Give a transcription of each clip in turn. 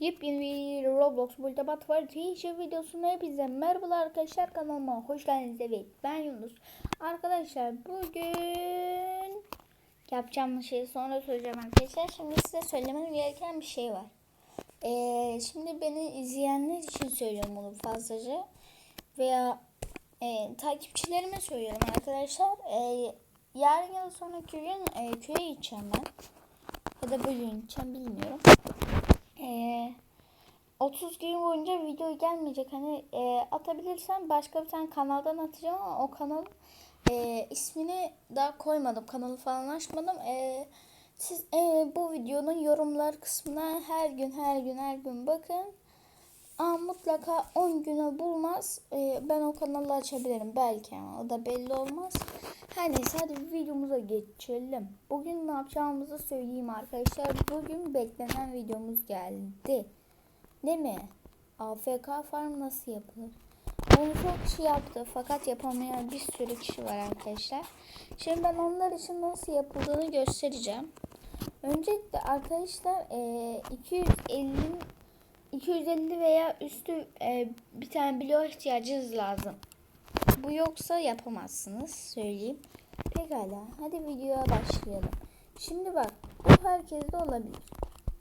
Yepyeni bir Roblox Multibat var. Teacher videosuna hepinize merhabalar arkadaşlar kanalıma hoş geldiniz. Evet ben Yunus. Arkadaşlar bugün yapacağım şeyi sonra söyleyeceğim arkadaşlar. Şimdi size söylemem gereken bir şey var. Ee, şimdi beni izleyenler için söylüyorum bunu fazlaca. Veya e, takipçilerime söylüyorum arkadaşlar. E, yarın ya da sonraki gün e, köye gideceğim ben. Ya da bugün gideceğim bilmiyorum. Ee, 30 gün boyunca video gelmeyecek. Hani e, atabilirsem başka bir tane kanaldan atacağım ama o kanal e, ismini daha koymadım. Kanalı falan açmadım. E, siz e, bu videonun yorumlar kısmına her gün her gün her gün bakın. Aa, mutlaka 10 güne bulmaz. E, ben o kanalı açabilirim belki ama o da belli olmaz. Her neyse hadi videomuza geçelim. Bugün ne yapacağımızı söyleyeyim arkadaşlar. Bugün beklenen videomuz geldi. Değil mi? AFK farm nasıl yapılır? Onu çok kişi yaptı fakat yapamayan bir sürü kişi var arkadaşlar. Şimdi ben onlar için nasıl yapıldığını göstereceğim. Öncelikle arkadaşlar e, 250 250 veya üstü e, bir tane bloğa ihtiyacınız lazım. Bu yoksa yapamazsınız söyleyeyim. Pekala hadi videoya başlayalım. Şimdi bak bu herkeste olabilir.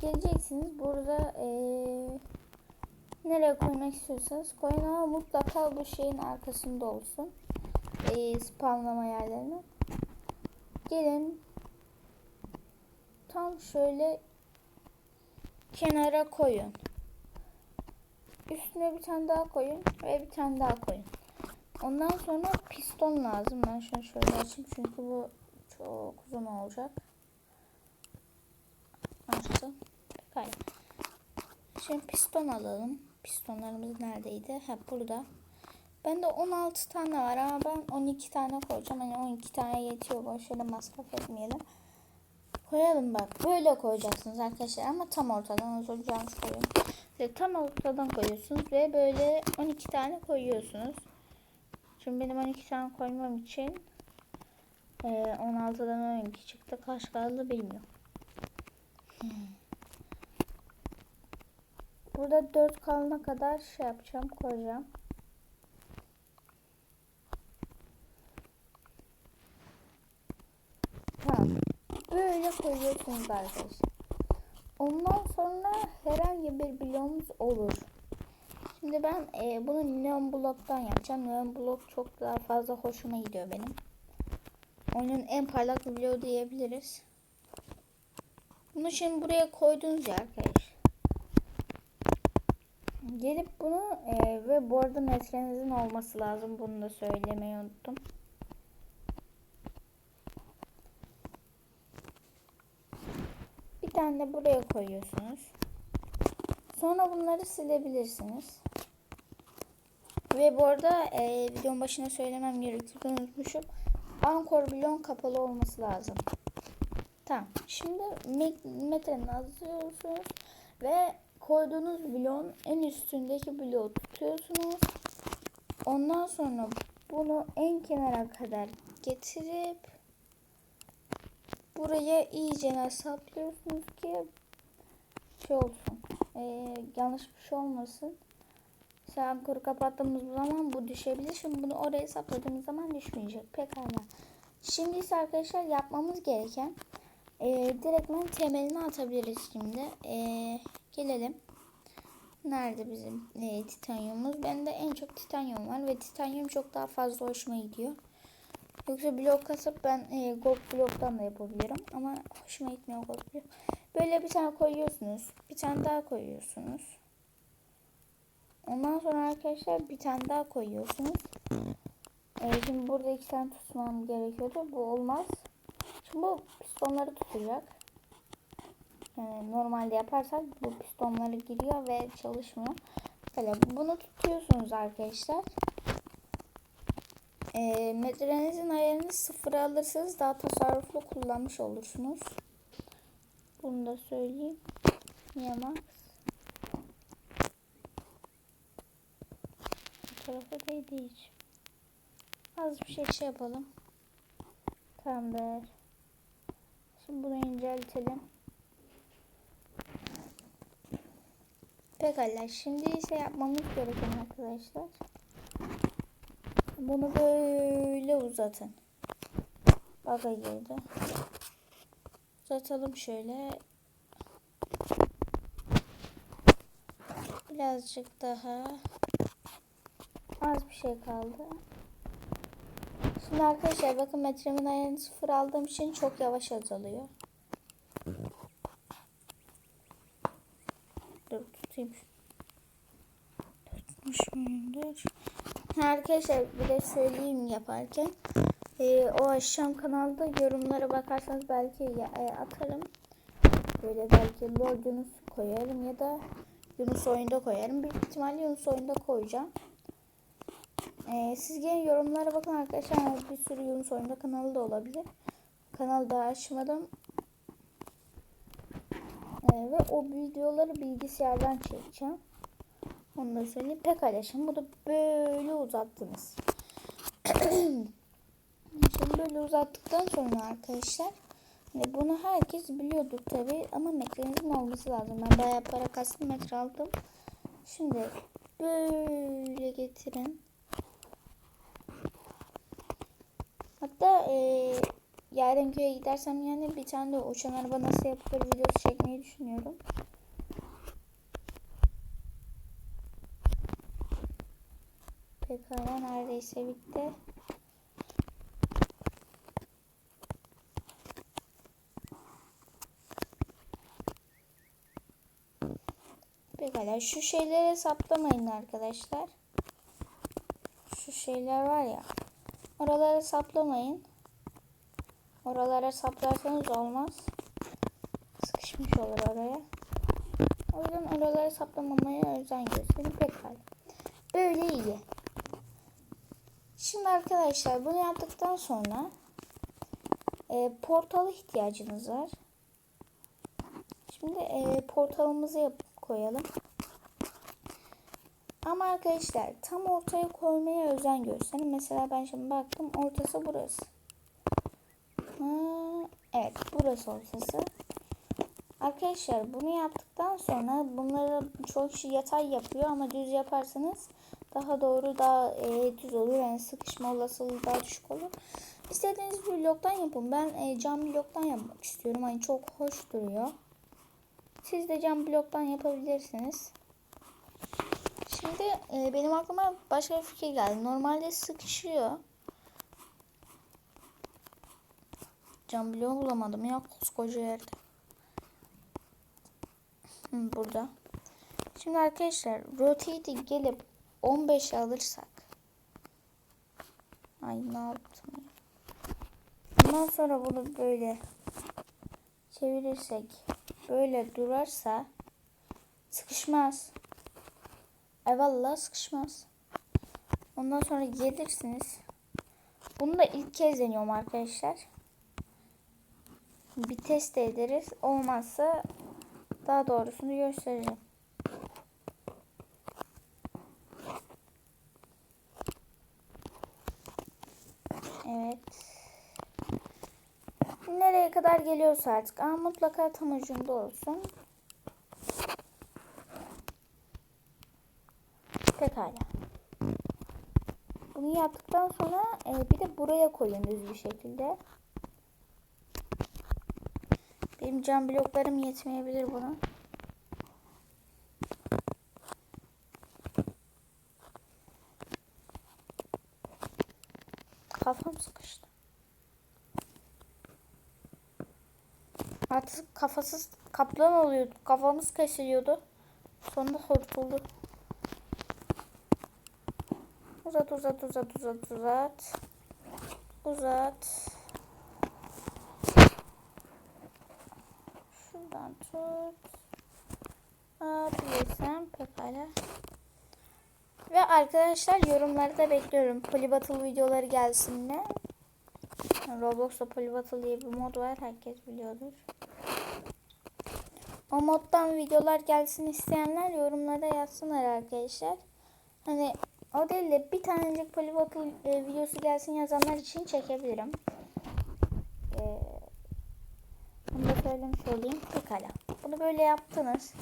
Geleceksiniz burada ee, nereye koymak istiyorsanız koyun ama mutlaka bu şeyin arkasında olsun. E, spamlama yerlerine. Gelin tam şöyle kenara koyun. Üstüne bir tane daha koyun ve bir tane daha koyun. Ondan sonra piston lazım. Ben şunu şöyle açayım çünkü bu çok uzun olacak. Açtım. Pekala. Şimdi piston alalım. Pistonlarımız neredeydi? Ha burada. Bende 16 tane var ama ben 12 tane koyacağım. Hani 12 tane yetiyor. Boşuna masraf etmeyelim. Koyalım bak. Böyle koyacaksınız arkadaşlar. Ama tam ortadan dilerim koyun. İşte tam ortadan koyuyorsunuz ve böyle 12 tane koyuyorsunuz. Şimdi benim 12 tane koymam için e, 16'dan 12 çıktı. Kaç kaldı bilmiyorum. Burada 4 kalana kadar şey yapacağım, koyacağım. Böyle koyuyorsunuz arkadaşlar. Ondan sonra herhangi bir bloğumuz olur. Şimdi ben e, bunu neon bloktan yapacağım. Neon blok çok daha fazla hoşuma gidiyor benim. Oyunun en parlak bloğu diyebiliriz. Bunu şimdi buraya koydunuz ya arkadaşlar. Gelip bunu e, ve bu arada metrenizin olması lazım. Bunu da söylemeyi unuttum. Bir tane de buraya koyuyorsunuz. Sonra bunları silebilirsiniz. Ve bu arada e, videonun başına söylemem gerekiyor. Unutmuşum. Ankor bloğun kapalı olması lazım. Tamam. Şimdi metreni azlıyorsunuz ve koyduğunuz bloğun en üstündeki bloğu tutuyorsunuz. Ondan sonra bunu en kenara kadar getirip buraya iyice saplıyorsunuz ki şey olsun. Ee, yanlış bir şey olmasın. Mesela kuru kapattığımız zaman bu düşebilir. Şimdi bunu oraya sapladığımız zaman düşmeyecek. Pekala. Şimdi ise arkadaşlar yapmamız gereken e, direktmen temelini atabiliriz şimdi. E, gelelim. Nerede bizim e, titanyumumuz? Bende en çok titanyum var ve titanyum çok daha fazla hoşuma gidiyor. Yoksa blok kasıp ben e, gold bloktan da yapabilirim. Ama hoşuma gitmiyor gold blok. Böyle bir tane koyuyorsunuz. Bir tane daha koyuyorsunuz. Ondan sonra arkadaşlar bir tane daha koyuyorsunuz. Ee, şimdi burada iki tane tutmam gerekiyordu. Bu olmaz. Şimdi bu pistonları tutacak. Yani normalde yaparsak bu pistonları giriyor ve çalışmıyor. Böyle bunu tutuyorsunuz arkadaşlar. E, metrenizin ayarını sıfıra alırsanız daha tasarruflu kullanmış olursunuz. Bunu da söyleyeyim. Yamax. Bu tarafa değdi hiç. Az bir şey şey yapalım. Tamamdır. Şimdi bunu inceltelim. Pekala. Şimdi ise yapmamız gereken arkadaşlar. Bunu böyle uzatın. Baga girdi. Uzatalım şöyle. Birazcık daha. Az bir şey kaldı. Şimdi arkadaşlar bakın metremin ayarını sıfır aldığım için çok yavaş azalıyor. Dur tutayım. Tutmuş muyumdur? Arkadaşlar bir de söyleyeyim yaparken. Ee, o aşağım kanalda yorumlara bakarsanız belki ya, e, atarım. Böyle belki Lord Yunus koyarım ya da Yunus oyunda koyarım. Büyük ihtimalle Yunus oyunda koyacağım. Ee, siz gelin yorumlara bakın arkadaşlar. Bir sürü Yunus oyunda kanalı da olabilir. Kanalı daha açmadım. Ee, ve o videoları bilgisayardan çekeceğim. Onu da söyleyeyim. Pekala şimdi bunu böyle uzattınız. şimdi böyle uzattıktan sonra arkadaşlar hani bunu herkes biliyordur tabi ama metrenizin olması lazım. Ben bayağı para kastım metre aldım. Şimdi böyle getirin. Hatta eee yarın köye gidersem yani bir tane de uçan araba nasıl yapılır videosu çekmeyi düşünüyorum. Pekala neredeyse bitti. Pekala şu şeyleri saplamayın arkadaşlar. Şu şeyler var ya. Oralara saplamayın. Oralara saplarsanız olmaz. Sıkışmış olur oraya. O yüzden oralara saplamamaya özen gösterin. Pekala. Böyle iyi. Şimdi arkadaşlar bunu yaptıktan sonra e, portala ihtiyacınız var. Şimdi e, portalımızı yap koyalım. Ama arkadaşlar tam ortaya koymaya özen gösterin. Mesela ben şimdi baktım ortası burası. Ha, evet burası ortası. Arkadaşlar bunu yaptıktan sonra bunları çok kişi yatay yapıyor ama düz yaparsanız daha doğru daha e, düz olur. Yani sıkışma olasılığı daha düşük olur. İstediğiniz bir bloktan yapın. Ben e, cam bloktan yapmak istiyorum. Hani çok hoş duruyor. Siz de cam bloktan yapabilirsiniz. Şimdi e, benim aklıma başka bir fikir geldi. Normalde sıkışıyor. Cam bloğu bulamadım ya koskoca yerde. Hı, burada. Şimdi arkadaşlar rotate'i gelip 15 alırsak. Ay ne yaptım ya. Ondan sonra bunu böyle çevirirsek böyle durarsa sıkışmaz. Ay vallahi sıkışmaz. Ondan sonra gelirsiniz. Bunu da ilk kez deniyorum arkadaşlar. Bir test ederiz. Olmazsa daha doğrusunu göstereceğim. Evet. Nereye kadar geliyorsa artık. Ama mutlaka tam ucunda olsun. Pekala. Bunu yaptıktan sonra e, bir de buraya koyun düz bir şekilde. Benim cam bloklarım yetmeyebilir buna. Kafam sıkıştı. Artık kafasız kaplan oluyordu. Kafamız kesiliyordu. Sonunda kurtuldu. Uzat uzat uzat uzat uzat. Uzat. Şuradan tut. Atabilirsem pekala. Ve arkadaşlar yorumlarda bekliyorum. Polybattle videoları gelsin mi? Roblox'ta Polybattle diye bir mod var. Herkes biliyordur. O moddan videolar gelsin isteyenler yorumlara yazsınlar arkadaşlar. Hani o değil de bir tanecik Polybattle e, videosu gelsin yazanlar için çekebilirim. Ee, bunu da söylemiş olayım. Pekala. Bunu böyle yaptınız.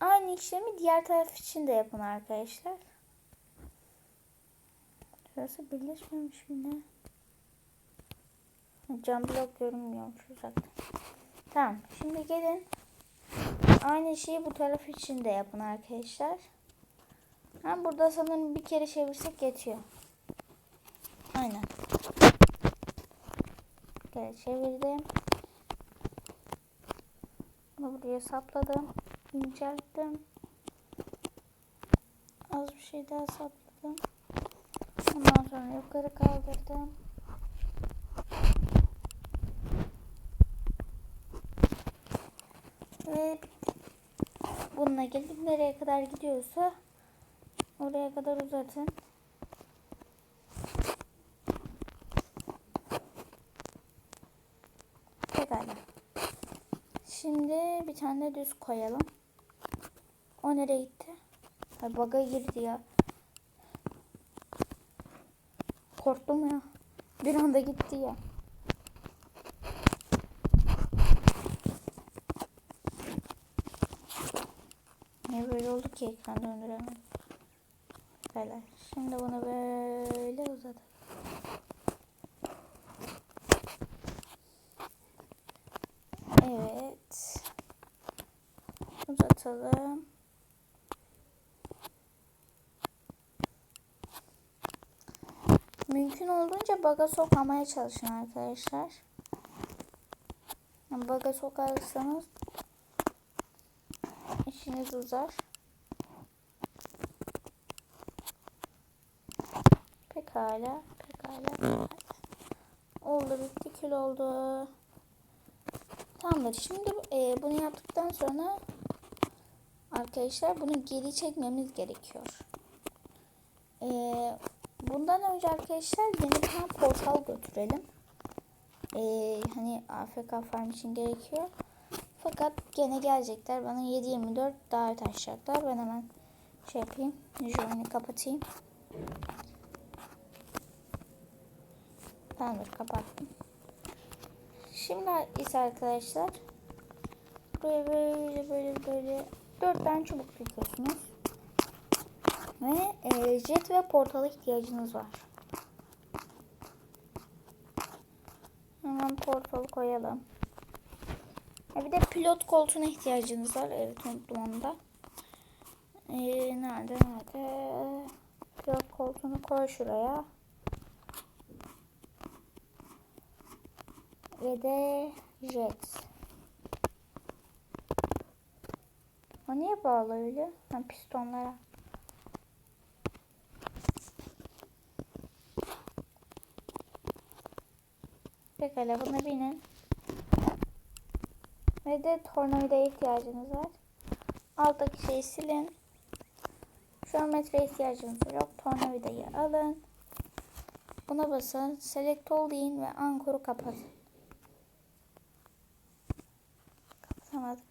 Aynı işlemi diğer taraf için de yapın arkadaşlar. Şurası birleşmemiş yine. Cam blok görünmüyormuş uzaktan. Tamam. Şimdi gelin. Aynı şeyi bu taraf için de yapın arkadaşlar. Ha, burada sanırım bir kere çevirsek yetiyor. Aynen. Bir kere çevirdim. Bunu buraya sapladım. İncelttim. Az bir şey daha sapladım. Ondan sonra yukarı kaldırdım. Ve bununla gelip nereye kadar gidiyorsa oraya kadar uzatın. Pekala. Şimdi bir tane düz koyalım. O nereye gitti? Ay baga girdi ya. Korktum ya. Bir anda gitti ya. Ne böyle oldu ki ekran döndüremedim. Böyle. Şimdi bunu böyle uzatalım. Evet. Uzatalım. Mümkün olduğunca baga sokmamaya çalışın arkadaşlar. Baga sokarsanız işiniz uzar. Pekala, pekala. Oldu bitti kül oldu. Tamamdır. Şimdi e, bunu yaptıktan sonra arkadaşlar bunu geri çekmemiz gerekiyor. E, bundan önce arkadaşlar yeni bir portal götürelim. E, hani AFK farm için gerekiyor. Fakat gene gelecekler. Bana 7-24 davet açacaklar. Ben hemen şey yapayım. Join'i kapatayım. Tamamdır kapattım. Şimdi ise arkadaşlar buraya böyle böyle böyle dört tane çubuk dikiyorsunuz. Ve e, jet ve portala ihtiyacınız var. Hemen portalı koyalım. E, bir de pilot koltuğuna ihtiyacınız var. Evet unuttum onu da. E, nerede nerede? Pilot koltuğunu koy şuraya. Ve de jet. O niye bağlı öyle? Ha, pistonlara. Pekala buna binin. Ve de tornavidaya ihtiyacınız var. Alttaki şeyi silin. Şu an metre ihtiyacınız yok. Tornavidayı alın. Buna basın. Select all deyin ve ankoru kapatın. Kapatamadık.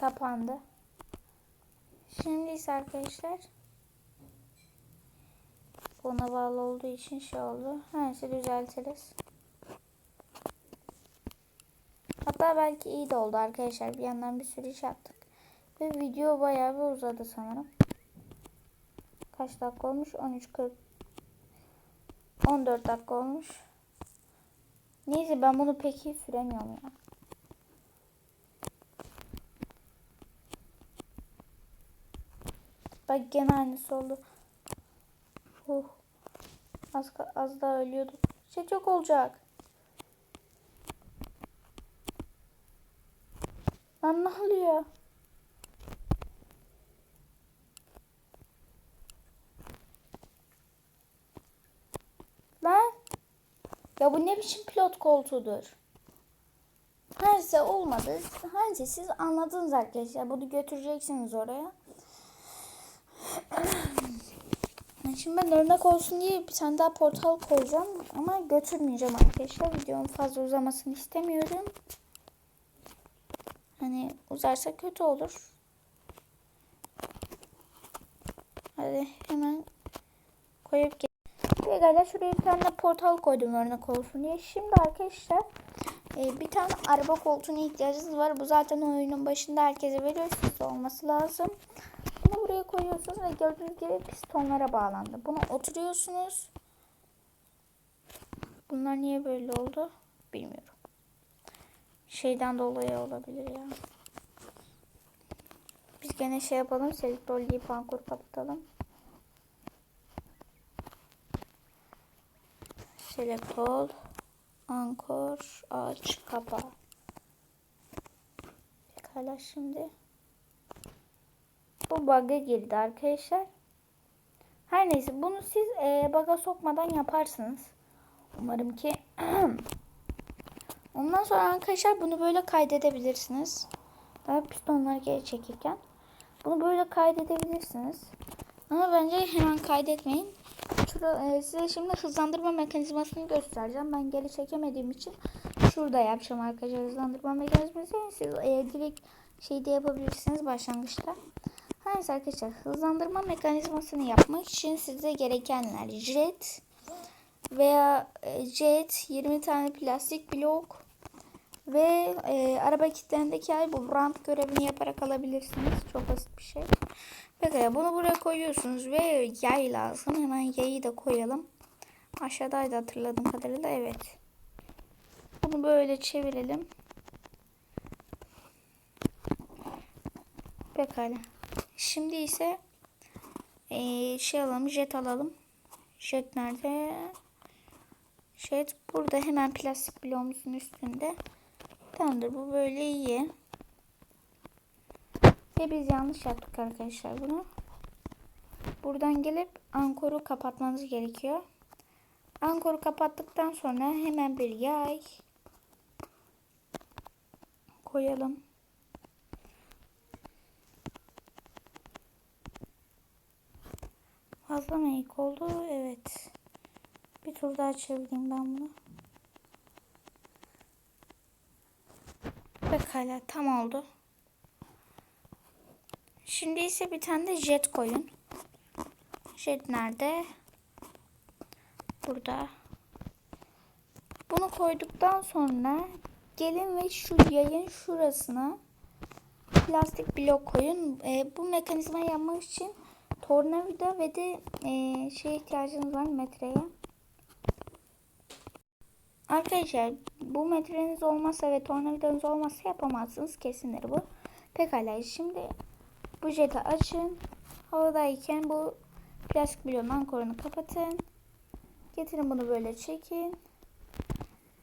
Kapandı. Şimdi ise arkadaşlar buna bağlı olduğu için şey oldu. Şeyi düzeltiriz. Hatta belki iyi de oldu arkadaşlar. Bir yandan bir sürü iş yaptık. Ve video bayağı bir uzadı sanırım. Kaç dakika olmuş? 13.40 14 dakika olmuş. Neyse ben bunu pek iyi süremiyorum ya. Bak gene aynısı oldu. Uh. Az, az daha ölüyordum. Şey çok olacak. Lan ne oluyor? Lan. Ya bu ne biçim pilot koltuğudur? Neyse olmadı. Neyse siz anladınız arkadaşlar. Bunu götüreceksiniz oraya. Şimdi ben örnek olsun diye bir tane daha portal koyacağım. Ama götürmeyeceğim arkadaşlar. Videonun fazla uzamasını istemiyorum. Hani uzarsa kötü olur. Hadi hemen koyup gel. Pekala şuraya bir tane portal koydum örnek olsun diye. Şimdi arkadaşlar e, bir tane araba koltuğuna ihtiyacınız var. Bu zaten oyunun başında herkese veriyor. Sizde olması lazım. Buraya koyuyorsunuz ve gördüğünüz gibi pistonlara bağlandı. Bunu oturuyorsunuz. Bunlar niye böyle oldu? Bilmiyorum. Şeyden dolayı olabilir ya. Biz gene şey yapalım. Selektörlüğü pankur kapatalım. Select all. Ankor. Aç. Kapa. Pekala şimdi. Bu bug'a girdi arkadaşlar. Her neyse bunu siz e, bug'a sokmadan yaparsınız. Umarım ki. Ondan sonra arkadaşlar bunu böyle kaydedebilirsiniz. Daha pistonları geri çekirken. Bunu böyle kaydedebilirsiniz. Ama bence hemen kaydetmeyin. Şurada, e, size şimdi hızlandırma mekanizmasını göstereceğim. Ben geri çekemediğim için şurada yapacağım arkadaşlar hızlandırma mekanizmasını. Siz e, direkt şeyde yapabilirsiniz başlangıçta. Neyse arkadaşlar hızlandırma mekanizmasını yapmak için size gerekenler jet veya e, jet 20 tane plastik blok ve e, araba kilitlerindeki ay bu ramp görevini yaparak alabilirsiniz. Çok basit bir şey. Peki bunu buraya koyuyorsunuz ve yay lazım. Hemen yayı da koyalım. Aşağıdaydı hatırladığım kadarıyla evet. Bunu böyle çevirelim. Pekala. Şimdi ise ee, şey alalım, jet alalım. Jet nerede? Jet burada hemen plastik bloğumuzun üstünde. Tamamdır bu böyle iyi. Ve biz yanlış yaptık arkadaşlar bunu. Buradan gelip ankoru kapatmanız gerekiyor. Ankoru kapattıktan sonra hemen bir yay koyalım. Fazla mı ilk oldu? Evet. Bir tur daha çevireyim ben bunu. Pekala tam oldu. Şimdi ise bir tane de jet koyun. Jet nerede? Burada. Bunu koyduktan sonra gelin ve şu yayın şurasına plastik blok koyun. E, bu mekanizma yapmak için tornavida ve de e, şey ihtiyacınız var metreye. Arkadaşlar bu metreniz olmazsa ve tornavidanız olmazsa yapamazsınız. Kesindir bu. Pekala şimdi bu jeti açın. Havadayken bu plastik bloğun ankorunu kapatın. Getirin bunu böyle çekin.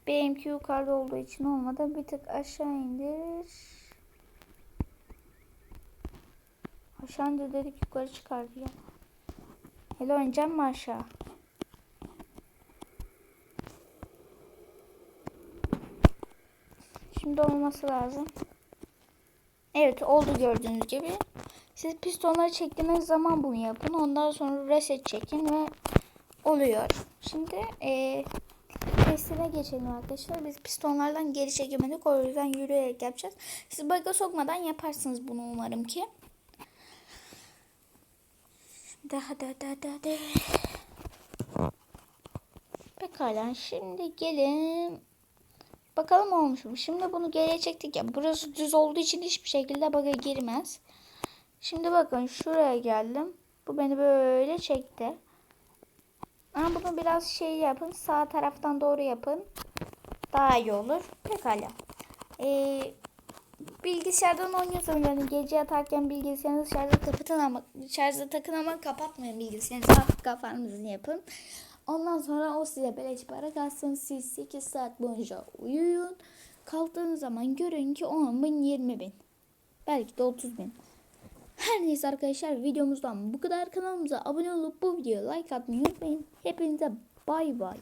Benimki yukarıda olduğu için olmadı. Bir tık aşağı indir. Aşağı indir dedik yukarı çıkardı ya. Hele oynayacağım mı aşağı? Şimdi olması lazım. Evet oldu gördüğünüz gibi. Siz pistonları çektiğiniz zaman bunu yapın. Ondan sonra reset çekin ve oluyor. Şimdi e, testine geçelim arkadaşlar. Biz pistonlardan geri çekemedik. O yüzden yürüyerek yapacağız. Siz baga sokmadan yaparsınız bunu umarım ki. Daha da da da da. Pekala şimdi gelin. Bakalım olmuş mu? Şimdi bunu geriye çektik ya. Burası düz olduğu için hiçbir şekilde baga girmez. Şimdi bakın şuraya geldim. Bu beni böyle çekti. Ama bunu biraz şey yapın. Sağ taraftan doğru yapın. Daha iyi olur. Pekala. Ee, bilgisayardan oynuyorsanız yani gece yatarken bilgisayarınızı şarja kapatın ama şarja takın ama kapatmayın bilgisayarınızı. Hafif kafanızı yapın. Ondan sonra o size beleş para kalsın. Siz 8 saat boyunca uyuyun. Kalktığınız zaman görün ki 10 bin 20 bin. Belki de 30 bin. Her neyse arkadaşlar videomuzdan bu kadar kanalımıza abone olup bu videoya like atmayı unutmayın. Hepinize bay bay.